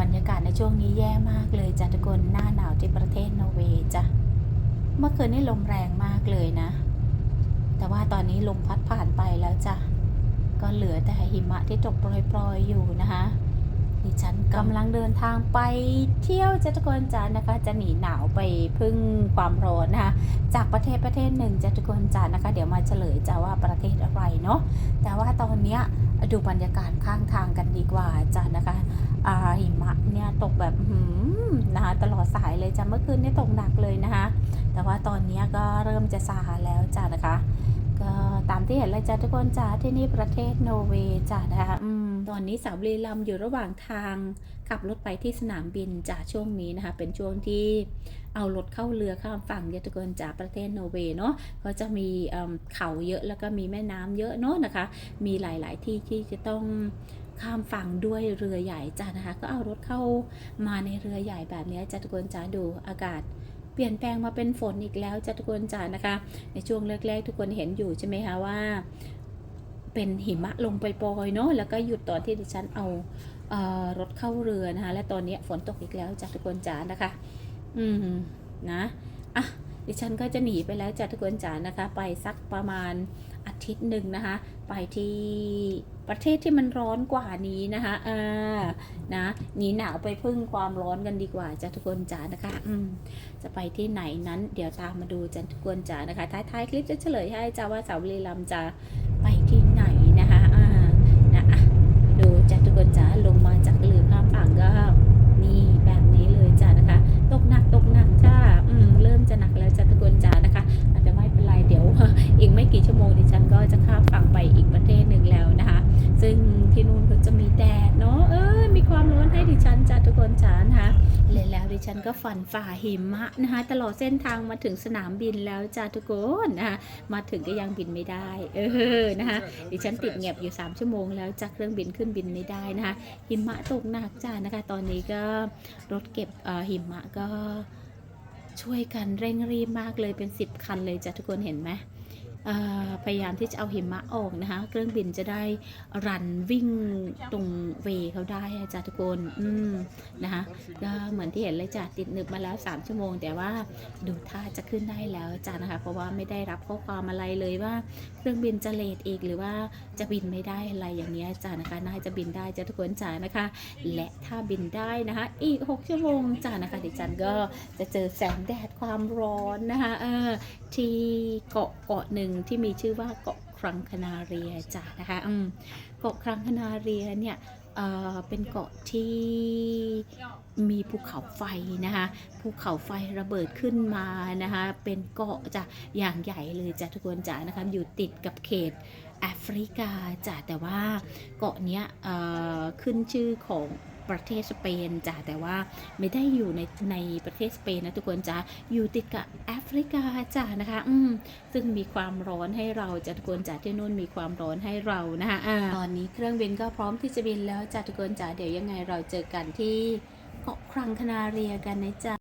บรรยากาศในช่วงนี้แย่มากเลยจ้ะทุกคนหน้าหนาวที่ประเทศนอร์เวย์จ้ะเมื่อคืนนี่ลมแรงมากเลยนะ แต่ว่าตอนนี้ลมพัดผ่านไปแล้วจ้ะก็เหลือแต่หิมะที่ตกโปรยๆอยู่นะคะดิฉันกำลังเดินทางไปเที่ยวจ้ะทุกคนจ้ะนะคะ จะหนีหนาวไปพึ่งความร้อนนะคะจากประเทศประเทศหนึ่งจะทุกคนจ้านะคะ เดี๋ยวมาเฉลยจ้าว่าประเทศอะไรเนาะแต่ว่าตอนเนี้ยดูบรรยากาศข้างทางกันดีกว่าจ้านะคะ หิมะเนี่ยตกแบบหืมนะคะตลอดสายเลยจ้าเมื่อคืนเนี่ยตกหนักเลยนะคะแต่ว่าตอนนี้ก็เริ่มจะซาแล้วจ้านะคะก็ตามที่เห็นเลยจ้าทุกคนจ้าที่นี่ประเทศโนร์เวย์จ้านะคะอืมตอนนี้สาวบุรีรัมอยู่ระหว่างทางขับรถไปที่สนามบินจ้าช่วงนี้นะคะ เป็นช่วงที่เอารถเข้าเรือข้ามฝั่งเยอะทุกคนจากประเทศโนร์เวย์เนาะก็จะมีเอิ่มเขาเยอะแล้วก็มีแม่น้ำเยอะเนาะนะคะ มีหลาย ๆ ที่ที่จะต้อง ข้ามฝั่งด้วยเรือใหญ่จ้านะคะ ก็เอารถเข้ามาในเรือใหญ่แบบนี้จ้าทุกคนจ้าดูอากาศเปลี่ยนแปลงมาเป็นฝนอีกแล้วจ้าทุกคนจ้านะคะ ในช่วงแรกๆ ทุกคนเห็นอยู่ใช่ไหมคะว่า เป็นหิมะลงไปปรยเนาะแล้วก็หยุดตอนที่ดิฉันเอาเออรถเข้าเรือนะคะ และตอนนี้ฝนตกอีกแล้วจ้าทุกคนจ้านะคะ อืมนะ ดิฉันก็จะหนีไปแล้วจ้ะทุกคนจ๋านะคะ ไปสักประมาณอาทิตย์หนึ่งนะคะ ไปที่ประเทศที่มันร้อนกว่านี้นะคะอ่านะหนีหนาวไปพึ่งความร้อนกันดีกว่าจ้ะทุกคนจ๋านะคะอืมจะไปที่ไหนนั้นเดี๋ยวตามมาดูจ้ะทุกคนจ๋านะคะท้ายๆคลิปจะเฉลยให้จ้าว่าสาวบุรีรัมย์จะไปที่ไหนนะคะอ่านะดูจ้ะทุกคนจ๋าลงมาจากเรือข้ามฝั่งก็ ก็จะข้ามฝั่งไปอีกประเทศหนึ่งแล้วนะคะ ซึ่งที่นู่นก็จะมีแดดเนาะเออมีความร้อนให้ดิฉันจ้าทุกคนจ้านะคะเลยแล้วดิฉันก็ฝันฝ่าหิมะนะคะตลอดเส้นทางมาถึงสนามบินแล้วจ้าทุกคนนะคะมาถึงก็ยังบินไม่ได้ เออนะคะดิฉันติดเงียบอยู่ 3 ชั่วโมงแล้วจากเครื่องบินขึ้นบินไม่ได้นะคะหิมะตกหนักจ้านะคะ ตอนนี้ก็รถเก็บออหิมะก็ช่วยกันเร่งรีบมากเลยเป็น 10 คันเลยจ้ะทุกคนเห็นไหม พยายามที่จะเอาหิมะออกนะคะ เครื่องบินจะได้รันวิ่งตรงเวเขาได้อะจ้ะทุกคนอืมนะคะก็เหมือนที่เห็นเลยจ้ะติดหนึบมาแล้ว 3 ชั่วโมง แต่ว่าดูท่าจะขึ้นได้แล้วจ้ะนะคะ เพราะว่าไม่ได้รับข้อความอะไรเลยว่า เครื่องบินจะเลทอีกหรือว่าจะบินไม่ได้อะไรอย่างเงี้ยจ้านะคะน่าจะบินได้จ้าทุกคนจ้านะคะ และถ้าบินได้นะคะ อีก 6 ชั่วโมงจ้านะคะดิฉันก็จะเจอแสงแดดความร้อนนะคะเออที่เกาะเกาะหนึ่งที่มีชื่อว่าเกาะครังคนาเรียจ้านะคะเกาะครังคนาเรียเนี่ยเป็นเกาะที่มีภูเขาไฟนะคะภูเขาไฟระเบิดขึ้นมานะคะเป็นเกาะจ้ะอย่างใหญ่เลยจ้ะทุกคนจ้ะนะคะอยู่ติดกับเขตแอฟริกาจ้ะแต่ว่าเกาะเนี้ยขึ้นชื่อของ ประเทศสเปนจ้ะแต่ว่าไม่ได้อยู่ในในประเทศสเปนนะทุกคนจ้ะอยู่ติดกับแอฟริกาจ้ะนะคะอืมซึ่งมีความร้อนให้เราจ้ะทุกคนจ้ะที่นู่นมีความร้อนให้เรานะคะอ่าตอนนี้เครื่องบินก็พร้อมที่จะบินแล้วจ้ะทุกคนจ้ะเดี๋ยวยังไงเราเจอกันที่เกาะครังคนาเรียกันนะจ๊ะ